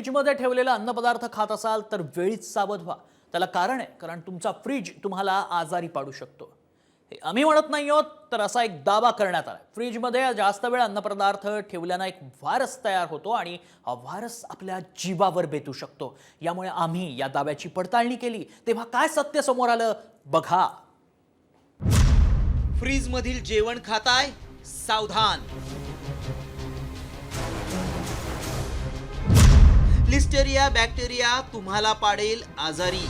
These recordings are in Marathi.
फ्रीजमध्ये ठेवलेला अन्नपदार्थ खात असाल तर वेळीच सावध व्हा. त्याला कारण आहे कारण तुमचा फ्रीज तुम्हाला आजारी पाडू शकतो. हे आम्ही म्हणत नाही आहोत तर असा एक दावा करण्यात आला. फ्रीजमध्ये जास्त वेळ अन्नपदार्थ ठेवल्यानं एक व्हायरस तयार होतो आणि हा व्हायरस आपल्या जीवावर बेतू शकतो. यामुळे आम्ही या दाव्याची पडताळणी केली. तेव्हा काय सत्य समोर आलं बघा. फ्रीजमधील जेवण खाताय सावधान. लिस्टेरिया बॅक्टेरिया तुम्हाला पाडेल आजारी.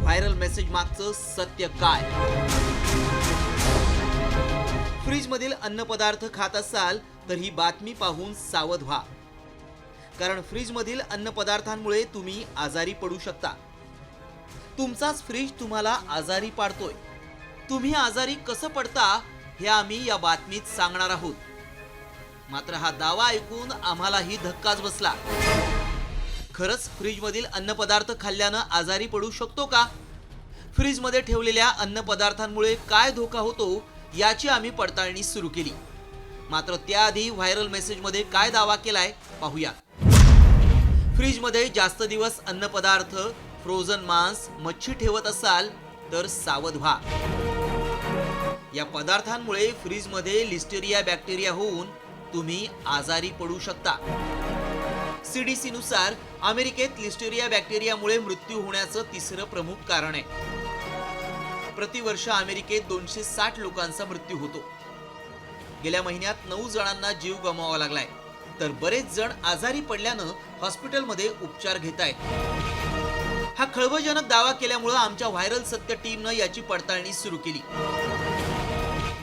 व्हायरल मेसेज मागचं सत्य काय? फ्रीजमधील अन्नपदार्थ खात असाल तर ही बातमी पाहून सावध व्हा. कारण फ्रीजमधील अन्नपदार्थांमुळे तुम्ही आजारी पडू शकता. तुमचाच फ्रीज तुम्हाला आजारी पाडतोय. तुम्ही आजारी कसं पडता हे आम्ही या बातमीत सांगणार आहोत. मात्र हा दावा ऐकून आम्हालाही धक्काच बसला. खरंच फ्रीजमधील अन्नपदार्थ खाल्ल्यानं आजारी पडू शकतो का? फ्रीजमध्ये ठेवलेल्या अन्नपदार्थांमुळे काय धोका होतो याची आम्ही पडताळणी सुरू केली. मात्र त्याआधी व्हायरल मेसेजमध्ये काय दावा केलाय पाहूया. फ्रीजमध्ये जास्त दिवस अन्नपदार्थ फ्रोझन मांस मच्छी ठेवत असाल तर सावध व्हा. या पदार्थांमुळे फ्रीजमध्ये लिस्टेरिया बॅक्टेरिया होऊन तुम्ही आजारी पडू शकता. सीडीसी नुसार अमेरिकेत लिस्टेरिया बॅक्टेरियामुळे मृत्यू होण्याचं तिसरं प्रमुख कारण आहे. प्रतिवर्ष अमेरिकेत दोनशे साठ लोकांचा मृत्यू होतो. गेल्या महिन्यात नऊ जणांना जीव गमवावा लागलाय. तर बरेच जण आजारी पडल्यानं हॉस्पिटलमध्ये उपचार घेत आहेत हा खळबळजनक दावा केल्यामुळं आमच्या व्हायरल सत्य टीमनं याची पडताळणी सुरू केली.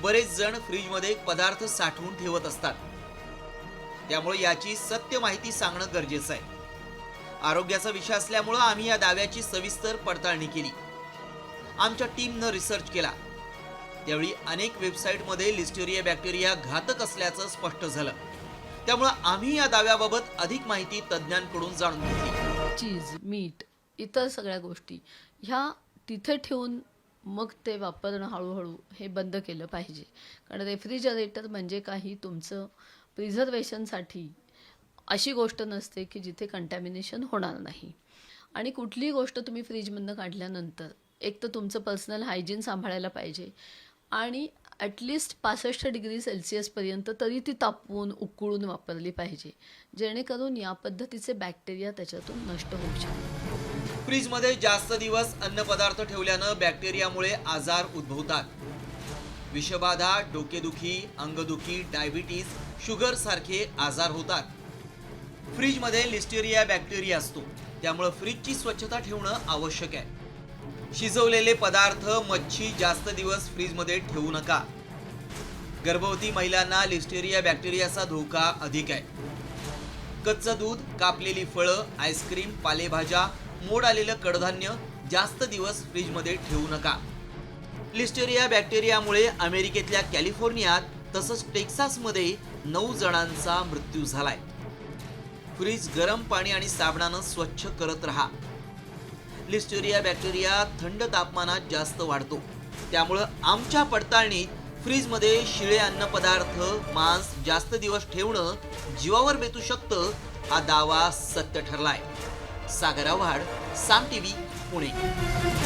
बरेच जण फ्रीजमध्ये पदार्थ साठवून ठेवत असतात. त्यामुळे याची सत्य माहिती सांगणं गरजेचं आहे. आरोग्याचा विषय असल्यामुळं आम्ही या दाव्याची सविस्तर पडताळणी केली. आमच्या टीमनं रिसर्च केला. त्यावेळी अनेक वेबसाईटमध्ये लिस्टेरिया बॅक्टेरिया घातक असल्याचं स्पष्ट झालं. त्यामुळं आम्ही या दाव्याबाबत अधिक माहिती तज्ज्ञांकडून जाणून घेतली. चीज मीठ इतर सगळ्या गोष्टी ह्या तिथे ठेवून मग ते वापरणं हळूहळू हे बंद केलं पाहिजे. कारण रेफ्रिजरेटर म्हणजे काही तुमचं प्रिझर्वेशनसाठी अशी गोष्ट नसते की जिथे कंटॅमिनेशन होणार नाही. आणि कुठलीही गोष्ट तुम्ही फ्रीजमधनं काढल्यानंतर एक तर तुमचं पर्सनल हायजीन सांभाळायला पाहिजे. आणि ॲटलिस्ट पासष्ट डिग्री सेल्सिअसपर्यंत तरी ती तापवून उकळून वापरली पाहिजे. जेणेकरून या पद्धतीचे बॅक्टेरिया त्याच्यातून नष्ट होऊ शकतात फ्रीजमध्ये जास्त दिवस अन्नपदार्थ ठेवल्यानं बॅक्टेरियामुळे आजार उद्भवतात. विषबाधा डोकेदुखी अंगदुखी डायबिटीज शुगर सारखे आजार होतात. फ्रीजमध्ये लिस्टेरिया बॅक्टेरिया असतो. त्यामुळे फ्रीजची स्वच्छता ठेवणं आवश्यक आहे. शिजवलेले पदार्थ मच्छी जास्त दिवस फ्रीजमध्ये ठेवू नका. गर्भवती महिलांना लिस्टेरिया बॅक्टेरियाचा धोका अधिक आहे. कच्चं दूध कापलेली फळं आईस्क्रीम पालेभाज्या मोड आलेलं कडधान्य जास्त दिवस फ्रीजमध्ये ठेवू नका. लिस्टेरिया बॅक्टेरियामुळे अमेरिकेतल्या कॅलिफोर्नियात तसंच टेक्सासमध्ये नऊ जणांचा मृत्यू झालाय. फ्रीज गरम पाणी आणि साबणानं स्वच्छ करत राहा. लिस्टेरिया बॅक्टेरिया थंड तापमानात जास्त वाढतो. त्यामुळं आमच्या पडताळणीत फ्रीजमध्ये शिळे अन्नपदार्थ मांस जास्त दिवस ठेवणं जीवावर बेतू शकतं हा दावा सत्य ठरलाय. सागर आव्हाड साम टीव्ही पुणे.